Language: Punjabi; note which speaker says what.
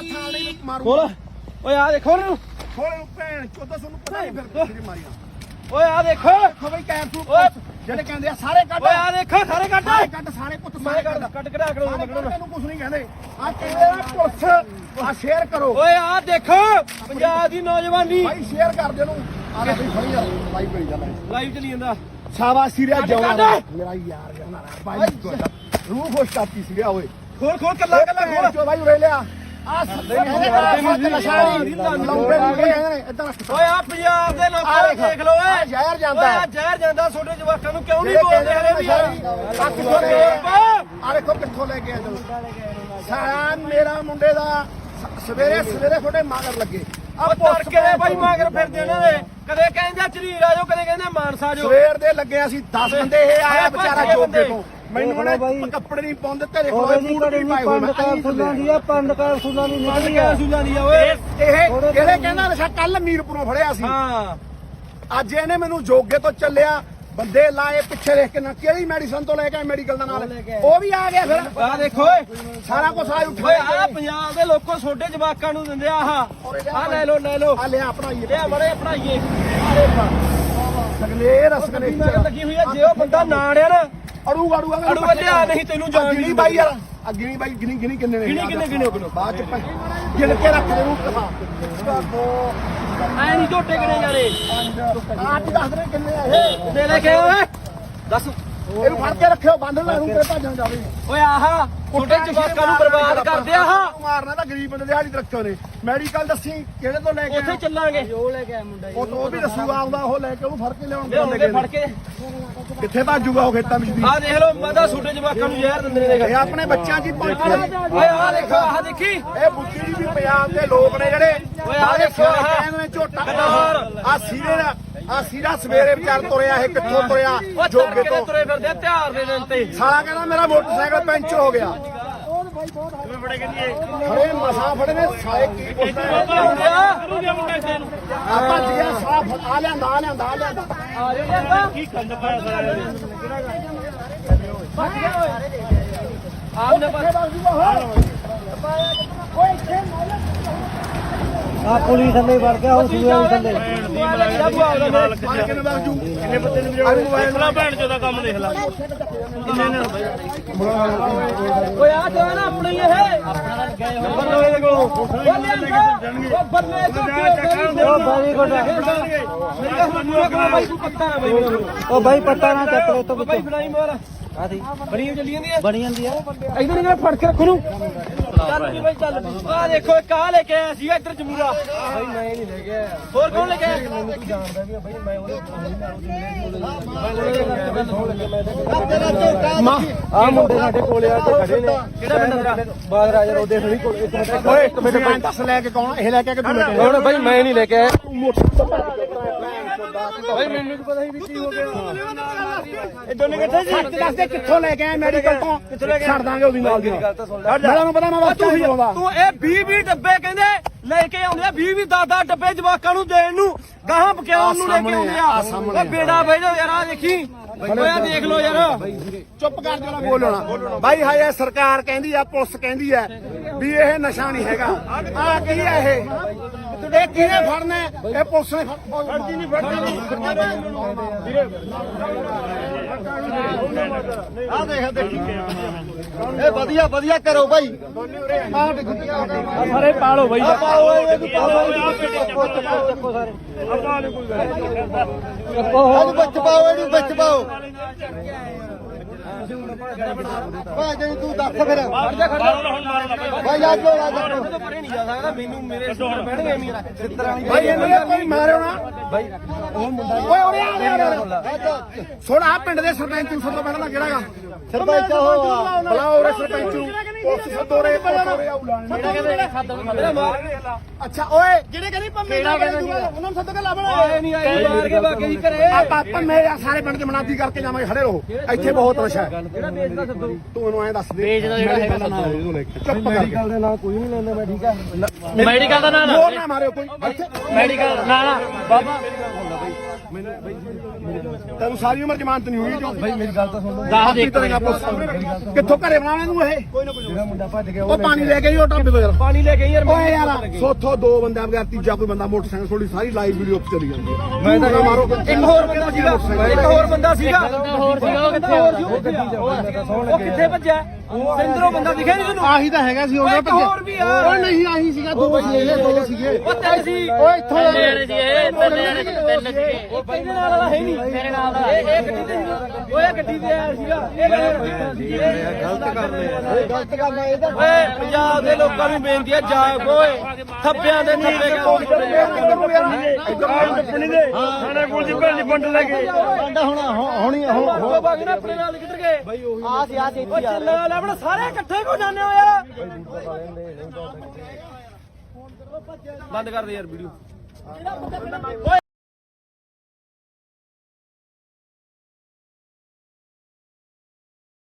Speaker 1: ਜੇ ਥਾਲ ਨਹੀਂ ਮਾਰੂ
Speaker 2: ਖੋਲ ਓਏ ਆ ਦੇਖੋ ਇਹਨੂੰ।
Speaker 1: ਖੋਲੇ ਨੂੰ ਭੈਣ ਚੋਦਾ ਤੁਹਾਨੂੰ ਪਤਾ ਨਹੀਂ ਫਿਰ ਕਿਹੜੀ ਮਾਰੀਆਂ
Speaker 2: ਓਏ ਆ ਦੇਖੋ।
Speaker 1: ਦੇਖੋ ਬਈ ਕੈਪਸੂਲ
Speaker 2: ਓਏ।
Speaker 1: ਜਿਹੜੇ ਕਹਿੰਦੇ ਆ ਸਾਰੇ ਕੱਢ।
Speaker 2: ਓਏ ਆ ਦੇਖੋ ਸਾਰੇ ਕੱਢ।
Speaker 1: ਸਾਰੇ ਕੱਢ ਸਾਰੇ ਪੁੱਤ ਸਾਰੇ ਕੱਢ।
Speaker 2: ਕੱਢ। ਕਢਾ ਕਰੋ
Speaker 1: ਤੈਨੂੰ ਕੁਝ ਨਹੀਂ ਕਹਿੰਦੇ। ਆ ਕਹਿੰਦੇ ਆ ਪੁਲਿਸ ਆ ਸ਼ੇਅਰ ਕਰੋ।
Speaker 2: ਓਏ ਆ ਦੇਖੋ। ਪੰਜਾਬ ਦੀ ਨੌਜਵਾਨੀ।
Speaker 1: ਭਾਈ ਸ਼ੇਅਰ ਕਰ ਦੇ ਨੂੰ ਆ ਲੈ ਬਈ ਫੜੀ ਯਾਰ ਭਾਈ ਬਈ ਜਾਂਦਾ
Speaker 2: ਲਾਈਵ ਚਲੀ ਜਾਂਦਾ।
Speaker 1: ਸ਼ਾਬਾਸ਼ ਸੀਰੀਆ ਜਵਾਨ। ਮੇਰਾ ਯਾਰ ਜਾਨਾ ਭਾਈ ਰੂਹ ਖੁਸ਼ ਕਰਤੀ ਸੀਰੀਆ ਓਏ।
Speaker 2: ਖੋਲ ਖੋਲ ਕੱਲਾ ਕੱਲਾ ਖੋਲ।
Speaker 1: ਭਾਈ ਉਰੇ ਲਿਆ। ਆ ਸੱਦੇ ਨਹੀਂ
Speaker 2: ਨਹੀਂ,
Speaker 1: ਨਸ਼ਾ ਨਹੀਂ ਲੰਬੇ ਨਹੀਂ ਕਹਿੰਦੇ ਇਦਾਂ ਰੱਖ।
Speaker 2: ਓਏ ਆ ਪੰਜਾਬ ਦੇ
Speaker 1: ਆ
Speaker 2: ਲੋਕਾਂ ਨੂੰ ਦੇਖ ਲਓ
Speaker 1: ਆ
Speaker 2: ਓਏ
Speaker 1: ਜ਼ਹਿਰ ਜਾਂਦਾ।
Speaker 2: ਓਏ
Speaker 1: ਹੈ।
Speaker 2: ਆ ਜ਼ਹਿਰ ਜਾਂਦਾ ਛੋਟੇ ਜਵਾਕਾਂ ਨੂੰ ਕਿਉਂ ਨਹੀਂ
Speaker 1: ਜਿਹੜੇ
Speaker 2: ਬੋਲਦੇ
Speaker 1: ਕਹਿੰਦੇ
Speaker 2: ਹਲੇ ਵੀ
Speaker 1: ਨਸ਼ਾ ਆ ਕਿੱਥੋਂ ਲੈ ਆ ਦੇਖੋ ਕਿੱਥੋਂ ਲੈ ਕੇ ਆ ਚਲੋ ਸਾਰਾ ਮੇਰਾ ਮੁੰਡੇ ਦਾ ਸਵੇਰੇ ਸਵੇਰੇ ਤੁਹਾਡੇ ਮਗਰ ਲੱਗੇ। ਆ
Speaker 2: ਤੜਕੇ ਦੇ ਬਾਈ ਮਾਗਰ ਫਿਰਦੇ ਇਹਨਾਂ ਦੇ ਕਦੇ ਕਹਿੰਦੇ ਝਰੀਰ ਆ ਜਾਓ ਕਦੇ ਕਹਿੰਦੇ ਮਾਨਸਾ ਜਾਓ
Speaker 1: ਸਵੇਰ ਦੇ ਲੱਗੇ ਅਸੀਂ 10 ਬੰਦੇ ਇਹ ਆਇਆ ਵਿਚਾਰਾ ਜੋਗੇ। ਤੋਂ। ਮੈਨੂੰ ਉਹਨੇ ਕੱਪੜੇ ਨਹੀਂ ਪਾਉਂਦੇ ਤੇਰੇ ਕੋਲ
Speaker 3: ਹੋਵੇ ਨਹੀਂ
Speaker 1: ਪਾਏ ਹੋਏ
Speaker 3: ਪੰਡ ਕਾਰ ਫੁੱਲਾਂ ਦੀ ਆ ਪੰਡ ਕਾਰ ਫੁੱਲਾਂ ਦੀ ਨਿਕਲੀ ਆ
Speaker 2: ਸੁਲਾ ਨਹੀਂ ਆ ਓਏ
Speaker 1: ਇਹ ਕਿਹੜੇ ਕਹਿੰਦਾ ਨਸ਼ਾ ਕੱਲ ਮੀਰਪੁਰੋਂ ਫੜਿਆ ਸੀ।
Speaker 2: ਹਾਂ।
Speaker 1: ਅੱਜ ਇਹਨੇ ਮੈਨੂੰ ਜੋਗੇ ਤੋਂ ਚੱਲਿਆ ਬੰਦੇ ਲਾਏ ਪਿੱਛੇ ਦੇਖ ਕੇ ਨਾ ਕਿਹੜੀ ਮੈਡੀਸਨ ਤੋਂ ਲੈ ਕੇ ਮੈਡੀਕਲ ਦਾ ਨਾਲ? ਉਹ ਵੀ ਆ ਗਿਆ ਫਿਰ।
Speaker 2: ਆ ਦੇਖੋ
Speaker 1: ਸਾਰਾ ਕੁਝ ਆ ਉੱਠਿਆ
Speaker 2: ਆ ਪੰਜਾਬ ਦੇ ਲੋਕੋ ਛੋਟੇ ਜਵਾਕਾਂ ਨੂੰ ਦਿੰਦੇ ਆ ਆ ਲੈ ਲਓ ਲੈ ਲਓ।
Speaker 1: ਆ ਲਿਆ ਪੜਾਈਏ
Speaker 2: ਇਹ ਮੜੇ ਪੜਾਈਏ
Speaker 1: ਸਗਲੇਰ
Speaker 2: ਮਗਰ
Speaker 1: ਸਗਲੇਰ
Speaker 2: ਲੱਗੀ ਹੋਈ ਆ ਜੇ ਉਹ ਬੰਦਾ ਨਾੜਿਆ ਨਾ
Speaker 1: ਅੜੂ ਆ
Speaker 2: ਅੜੂ ਲਿਆ ਨਹੀਂ ਤੈਨੂੰ ਜਾਣ
Speaker 1: ਗਿਣੀ ਬਾਈ ਯਾਰ। ਆ ਗਿਣੀ ਬਾਈ ਗਿਣੀ ਗਿਣੀ ਕਿੰਨੇ ਨੇ?
Speaker 2: ਗਿਣੀ ਕਿੰਨੇ ਗਿਣੋ ਗਿਣੋ
Speaker 1: ਬਾਅਦ ਚ ਗਿਣ ਕੇ ਰੱਖ ਦੇ ਨੂੰ ਕਹਾ
Speaker 2: ਐ ਨਹੀਂ ਝੋਟੇ ਕਿਨੇ
Speaker 1: ਆਪ ਹੀ ਦੱਸ ਦੇ ਕਿੰਨੇ ਆ ਇਹ।
Speaker 2: ਦੇ ਲੈ ਕੇ ਓਏ। ਦੱਸ।
Speaker 1: ਇਹਨੂੰ ਫੜ ਕੇ ਰੱਖਿਓ ਬੰਦ ਲੈ ਨੂੰ ਤੇਰੇ ਭੱਜਣ ਜਾਵੇ।
Speaker 2: ਓਏ ਆਹਾ ਛੋਟੇ ਜਵਾਕਾਂ ਨੂੰ ਬਰਬਾਦ ਕਰਦੇ ਆ ਆਹ
Speaker 1: ਮਾਰਨਾ ਤਾਂ ਗਰੀਬ ਬੰਦੇ ਦਿਹਾੜੀ ਰੱਖਿਓ ਨੇ। ਮੈਡੀਕਲ ਦੱਸੀ ਕਿਹੜੇ ਤੋਂ ਲੈ ਕੇ
Speaker 2: ਉੱਥੇ? ਚੱਲਾਂਗੇ।
Speaker 3: ਉਹ ਲੈ ਕੇ ਆਇਆ ਮੁੰਡਾ
Speaker 1: ਉਹ ਤੋਂ ਵੀ ਦੱਸੂਗਾ ਆਉਂਦਾ ਉਹ ਲੈ ਕੇ ਉਹਨੂੰ ਫੜ ਕੇ ਲਿਆਉਣ
Speaker 2: ਫੜ ਕੇ।
Speaker 1: ਕਿੱਥੇ ਭੱਜੂਗਾ ਉਹ ਖੇਤਾਂ ਵਿੱਚ ਦੀ
Speaker 2: ਆਹ ਦੇਖ ਲਓ ਮਾਦਾ ਛੋਟੇ ਜਵਾਕਾਂ ਨੂੰ ਜ਼ਹਿਰ ਦਿੰਦੇ ਨੇ
Speaker 1: ਇਹ
Speaker 2: ਦੇਖ
Speaker 1: ਆਪਣੇ ਬੱਚਿਆਂ ਦੀ ਪਹੁੰਚੀ
Speaker 2: ਓਏ ਆਹ ਦੇਖੋ ਆਹ ਦੇਖੀ
Speaker 1: ਇਹ ਬੁੱਧੀ ਜੀ ਵੀ ਪੰਜਾਬ ਦੇ ਲੋਕ ਨੇ ਜਿਹੜੇ।
Speaker 2: ਓਏ ਆਹ ਦੇਖੋ ਆਹ।
Speaker 1: ਝੋਟਾ। ਆ ਸੀਰੇ ਦਾ ਆ ਸੀਰਾ ਸਵੇਰੇ ਵਿਚਾਰ ਤੁਰਿਆ ਇਹ ਕਿੱਥੋਂ ਤੁਰਿਆ? ਜੋਗੇ ਤੋਂ।
Speaker 2: ਤੁਰੇ ਫਿਰਦੇ ਆ ਤਿਉਹਾਰ ਦੇ ਦਿਨ ਤੇ।
Speaker 1: ਸਾਲਾ ਕਹਿੰਦਾ ਮੇਰਾ ਮੋਟਰਸਾਈਕਲ ਪੈਂਚਰ ਹੋ ਗਿਆ। ਖੜੇ ਮਸਾ ਫੜੇ ਨੇ ਸਾਲੇ ਕੀ ਪੁੱਛਦਾ ਆਪਾਂ ਜਿਆ ਸਾਫ਼ ਆ ਲਿਆਂਦਾ ਆ ਲਿਆਂਦਾ ਆ ਲਿਆਂਦਾ।
Speaker 2: ਆਪ ਨੇ ਬਸ
Speaker 3: ਆ ਪੁਲਿਸ ਥੱਲੇ ਵੜ ਗਿਆ ਉਹ ਸੂਏ ਥੱਲੇ।
Speaker 1: ਨਾ ਕਿੰਨੇ ਬੱਤੇ ਨੇ ਵੀਡੀਓ ਮੋਬਾਈਲ
Speaker 2: ਭੈਣ ਚੋ ਦਾ ਕੰਮ ਦੇਖ ਲੈ ਓਏ ਆ ਹੈ ਨਾ ਆਪਣਾ ਹੀ ਇਹ। ਆਪਣਾ ਇਹਦੇ ਕੋਲ ਉਹ ਬੱਲੇ ਤੋਂ
Speaker 3: ਉਹ ਆ।
Speaker 2: ਗੱਲ ਸੁਣ ਮੇਰਾ ਬਾਈ ਤੂੰ ਨਾ ਕੋਲ
Speaker 3: ਉਹ ਬਾਈ ਪੱਤਾ ਨਾ ਚੱਕ ਲੈ ਤੋਂ
Speaker 2: ਬਾਈ ਫੜਾਈ ਮਾਰ।
Speaker 3: ਆ ਦੀ
Speaker 2: ਬੜੀ ਚੱਲੀ ਜਾਂਦੀ ਹੈ।
Speaker 3: ਬਣੀ ਜਾਂਦੀ ਆ।
Speaker 2: ਇਧਰ ਨਿਕਲ ਫੜ ਕੇ ਰੱਖੋ ਨੂੰ। ਚੱਲ ਵੀ ਬਾਈ ਚੱਲ ਆ ਦੇਖੋ ਇੱਕ ਆ ਲੈ ਕੇ ਆਇਆ ਸੀ ਇੱਧਰ ਜਮੂਰਾ। ਬਾਈ ਮੈਂ ਨਹੀਂ ਲੈ ਕੇ ਆਇਆ। ਹੋਰ ਕੌਣ ਲੈ ਕੇ ਆਇਆ? ਮੈਨੂੰ ਤੂੰ ਜਾਣਦਾ ਵੀ ਬਾਈ ਮੈਂ ਉਹਦੇ
Speaker 3: ਆ ਮੁੰਡੇ ਸਾਡੇ ਕੋਲੇ ਆ ਕੇ ਖੜੇ ਨੇ।
Speaker 2: ਕਿਹੜਾ ਪਿੰਡ ਤੇਰਾ?
Speaker 3: ਬਾਦ ਰਾਜਾ ਰੋਦੇ ਥੋੜੀ ਕੋਲ ਇੱਕ ਮਿੰਟ
Speaker 1: ਓਏ ਇੱਕ ਮਿੰਟ ਮੈਂ ਦੱਸ ਲੈ ਕੇ ਕੌਣ ਇਹ ਲੈ ਕੇ ਕਿ ਤੂੰ ਲੈ ਕੇ
Speaker 2: ਹੁਣ ਬਾਈ ਮੈਂ ਨਹੀਂ ਲੈ ਕੇ ਆਇਆ।
Speaker 1: ਭਾਈ ਮੈਨੂੰ ਪਤਾ ਹੀ ਵੀ ਕੀ ਹੋ ਗਿਆ। ਇਹ ਦੋਨੇ ਇਕੱਠੇ ਸੀ? ਸੱਚ ਦੱਸ ਦੇ ਕਿੱਥੋਂ ਲੈ ਕੇ ਆਏ ਮੈਡੀਕਲ ਤੋਂ?
Speaker 2: ਕਿੱਥੋਂ ਲੈ ਕੇ ਆਏ?
Speaker 1: ਛੱਡ ਦਾਂਗੇ ਉਹਦੀ ਨਾਲ ਦੀ ਨਾਲ
Speaker 2: ਗੱਲ ਤਾਂ ਸੁਣ ਲੈ।
Speaker 1: ਮੈਨੂੰ ਪਤਾ ਮੈਂ ਬੱਚਾ ਹੀ ਬੋਲਦਾ
Speaker 2: ਤੂੰ ਇਹ 20 20 ਡੱਬੇ ਕਹਿੰਦੇ ਲੈ ਕੇ ਆਉਂਦੇ ਆ 20 20 10 10 ਡੱਬੇ ਜਵਾਕਾਂ ਨੂੰ ਦੇਣ ਨੂੰ। ਗਾਹਾਂ ਬਕਿਆਉਣ ਨੂੰ ਲੈ ਕੇ ਆਉਂਦੇ ਆ। ਉਹ ਬੇੜਾ ਬਹਿ ਜਾਓ ਯਾਰ ਆ ਦੇਖੀ। ਓਏ ਆ ਦੇਖ ਲਓ ਯਾਰ।
Speaker 1: ਚੁੱਪ ਕਰ ਜਾਣਾ ਬੋਲਣਾ ਬਾਈ ਹਾਏ ਇਹ ਸਰਕਾਰ ਕਹਿੰਦੀ ਆ ਪੁਲਿਸ ਕਹਿੰਦੀ ਆ ਵੀ ਇਹ ਨਸ਼ਾ ਨਹੀਂ ਹੈਗਾ। ਆ ਕੀ ਆ ਇਹ? ਇਹ ਕਿਹਨੇ ਫੜਨਾ? ਇਹ ਪੁਲਿਸ ਨੇ ਫੜਦੀ ਨਹੀਂ ਆ ਦੇਖ ਦੇਖੀ ਇਹ ਵਧੀਆ ਵਧੀਆ ਕਰੋ ਦੇਖੀ
Speaker 2: ਸਾਰੇ ਪਾਲੋ ਬਾਈ
Speaker 1: ਪਾਓ ਇਹਨੂੰ ਪਾਓ
Speaker 3: ਚੱਕੋ ਸਾਰੇ
Speaker 1: ਇਹਨੂੰ ਵਿੱਚ ਪਾਓ ਇਹਨੂੰ ਵਿੱਚ ਪਾਓ ਭਾਈ ਜੀ ਤੂੰ ਦੱਸ ਫਿਰ ਭਾਈ ਆ ਜੋ ਆ ਜਾ
Speaker 2: ਤੋਂ ਪਰੇ ਨਹੀਂ ਜਾ ਸਕਦਾ ਮੈਨੂੰ ਮੇਰੇ ਸਿਰ ਬਹਿਣਗੇ ਐਵੇਂ
Speaker 1: ਭਾਈ ਇਹਨੂੰ ਇਹ ਕੋਈ ਮਾਰਿਓ ਨਾ ਭਾਈ ਉਹ ਮੁੰਡਾ ਓਏ ਉਰੇ ਆ ਉਰੇ ਆ, ਉਰੇ ਆ ਸੁਣ ਆ ਪਿੰਡ ਦੇ ਸਰਪੰਚ ਨੂੰ ਸੱਦੋ ਪਹਿਲਾਂ ਕਿਹੜਾਗਾ ਸਰਪੰਚ ਉਹ ਬੁਲਾਓ ਉਰੇ ਸਰਪੰਚ ਨੂੰ। ਪੁਲਿਸ ਸੱਦੋ ਰੇ ਉਰੇ ਆਉ
Speaker 2: ਮੇਰਾ ਮਾਰ
Speaker 1: ਅੱਛਾ ਓਏ ਜਿਹੜੇ ਕਹਿੰਦੇ ਪੰਮੇ ਨਾ ਉਹਨਾਂ ਨੂੰ ਸੱਦੋ ਕੇ ਲਾਵਣਾ
Speaker 2: ਆਏ ਨਹੀਂ ਆਈ ਮਾਰ ਕੇ ਬਾਕੀ ਦੀ ਘਰੇ।
Speaker 1: ਆਪਾਂ ਪੰਮੇ ਆ ਸਾਰੇ ਪਿੰਡ ਚ ਮਨਾਦੀ ਕਰਕੇ ਜਾਵਾਂਗੇ ਖੜੇ ਰਹੋ। ਇੱਥੇ ਬਹੁਤ ਨਸ਼ਾ
Speaker 2: ਜਿਹੜਾ ਵੇਚਦਾ ਸੱਦੋ?
Speaker 1: ਤੂੰ ਇਹਨੂੰ ਐਂ ਦੱਸ ਦੇ।
Speaker 4: ਵੇਚਦਾ ਜਿਹੜਾ ਹੈਗਾ
Speaker 1: ਨਾ ਇਹਨੂੰ ਲੈ ਕੇ ਚੁੱਪ ਕਰ।
Speaker 3: ਮੈਡੀਕਲ ਦੇ ਨਾਂ ਕੋਈ ਨਹੀਂ ਲੈਂਦਾ ਮੈਂ ਠੀਕ ਆ।
Speaker 4: ਮੈਡੀਕਲ ਦਾ ਨਾਂ
Speaker 1: ਹੋਰ ਨਾ ਮਾਰਿਓ ਕੋਈ। ਇੱਥੇ
Speaker 4: ਮੈਡੀਕਲ ਨਾ ਨਾ ਬਾਬਾ।
Speaker 1: ਤੈਨੂੰ ਸਾਰੀ ਉਮਰ ਜ਼ਮਾਨਤ ਨਹੀਂ ਹੋਈ ਜੋ
Speaker 3: ਬਾਈ ਮੇਰੀ ਗੱਲ ਤਾਂ ਸੁਣ ਲਓ।
Speaker 4: ਦੱਸ ਦੇ
Speaker 1: ਆਪੀ ਤਰ੍ਹਾਂ ਪੁੱਛ ਕਿੱਥੋਂ ਘਰੇ ਬਣਾਉਣਾ ਤੂੰ ਇਹ?
Speaker 3: ਜਿਹੜਾ ਮੁੰਡਾ ਭੱਜ ਗਿਆ
Speaker 1: ਉਹ ਪਾਣੀ ਲੈ ਕੇ ਹੀ ਉਹ ਢਾਬੇ ਤੋਂ ਯਾਰ
Speaker 2: ਪਾਣੀ ਲੈ ਕੇ ਯਾਰ
Speaker 1: ਓਏ ਯਾਰ। ਸੋਥੋਂ ਦੋ ਬੰਦਿਆਂ ਬਗੈਰ ਤੀਜਾ ਕੋਈ ਬੰਦਾ ਮੋਟਰਸਾਈਕਲ ਥੋੜੀ ਸਾਰੀ ਲਾਈਵ ਵੀਡੀਓ ਉੱਤੇ ਚਲੀ ਜਾਂਦੀ ਹੈ।
Speaker 3: ਮੈਂ ਤਾਂ
Speaker 1: ਤੂੰ ਨਾ ਮਾਰੋ
Speaker 2: ਇੱਕ ਹੋਰ ਬੰਦਾ ਸੀਗਾ ਇੱਕ ਹੋਰ ਬੰਦਾ ਸੀਗਾ।
Speaker 4: ਹੋਰ ਸੀਗਾ। ਉਹ ਕਿੱਥੇ
Speaker 3: ਉਹ ਬੰਦਾ ਤਾਂ
Speaker 2: ਉਹ ਕਿੱਥੇ ਭੱਜਿਆ? ਸਿੰਦਰੋਂ ਬੰਦਾ ਦਿਖਿਆ ਨਹੀਂ ਤੈਨੂੰ?
Speaker 1: ਆਹੀ ਤਾਂ ਹੈਗਾ ਸੀ
Speaker 2: ਓਏ ਇੱਕ ਹੋਰ ਵੀ ਆ।
Speaker 1: ਓਏ ਨਹੀਂ ਆਹੀ ਸੀਗਾ ਦੋ ਸੀਗੇ ਦੋ ਸੀਗੇ।
Speaker 2: ਉਹ ਤੇਰੀ ਸੀ।
Speaker 1: ਓਏ ਇੱਥੋਂ
Speaker 4: ਜਣੇ ਸੀ ਇਹ ਤਿੰਨ ਤਿੰਨ ਸੀਗੇ।
Speaker 2: ਉਹ ਕਹਿੰਦੇ ਨਾਲ ਵਾਲਾ ਹੈ ਨਹੀਂ।
Speaker 4: ਮੇਰੇ ਨਾਲ ਦਾ
Speaker 2: ਇਹ ਇਹ ਤੇ ਇਹ ਗੱਡੀ ਤੇ ਆਇਆ ਸੀਗਾ। ਇਹ ਗਲਤ ਕਰ
Speaker 3: ਗਲਤ ਕੰਮ ਹੈ ਇਹਦਾ
Speaker 2: ਓਏ ਪੰਜਾਬ ਦੇ ਲੋਕਾਂ ਨੂੰ ਬੇਨਤੀ ਹੈ ਜਾਗ ਓਏ ਥੱਪਿਆਂ ਦੇ ਥੱਪੇ
Speaker 1: ਟੱਪਣੀ ਦੇ ਸਾਡੇ ਕੋਲ ਜੀ ਭੈਣ ਦੀ ਫੰਡ ਲੈ ਕੇ।
Speaker 3: ਬੰਦਾ ਹੁਣ ਹੁਣੀ ਹੁਣ
Speaker 2: ਉਹ ਬਾਗ ਨਾ ਆਪਣੇ ਨਾਲ ਕਿੱਧਰ ਗਏ?
Speaker 3: ਆ ਸੀ ਆ ਸੀ
Speaker 2: ਉਹ ਚੱਲ ਲੈ ਆਪਣਾ ਸਾਰੇ ਇਕੱਠੇ ਕੋ ਜਾਂਦੇ ਹੋ ਯਾਰ? ਬੰਦ ਕਰ ਦੇ ਯਾਰ ਵੀਡੀਓ।